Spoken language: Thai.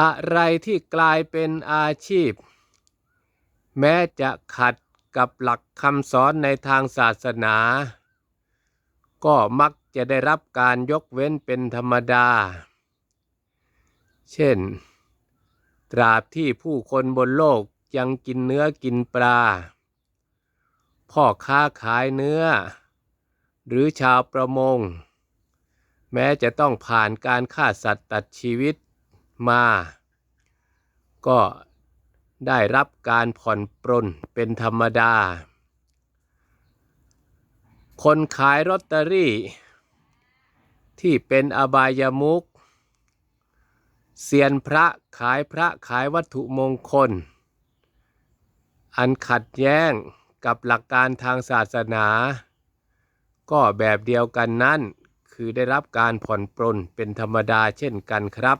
อะไรที่กลายเป็นอาชีพ แม้จะขัดกับหลักคำสอนในทางศาสนา ก็มักจะได้รับการยกเว้นเป็นธรรมดา เช่น ตราบที่ผู้คนบนโลกยังกินเนื้อกินปลา พ่อค้าขายเนื้อ หรือชาวประมง แม้จะต้องผ่านการฆ่าสัตว์ตัดชีวิต มา ก็ได้รับการผ่อนปรนเป็นธรรมดา คนขายลอตเตอรี่ ที่เป็นอบายมุกเซียนพระขายพระขายวัตถุมงคล อันขัดแย้งกับหลักการทางศาสนา ก็แบบเดียวกันนั้น คือได้รับการผ่อนปรนเป็นธรรมดาเช่นกันครับ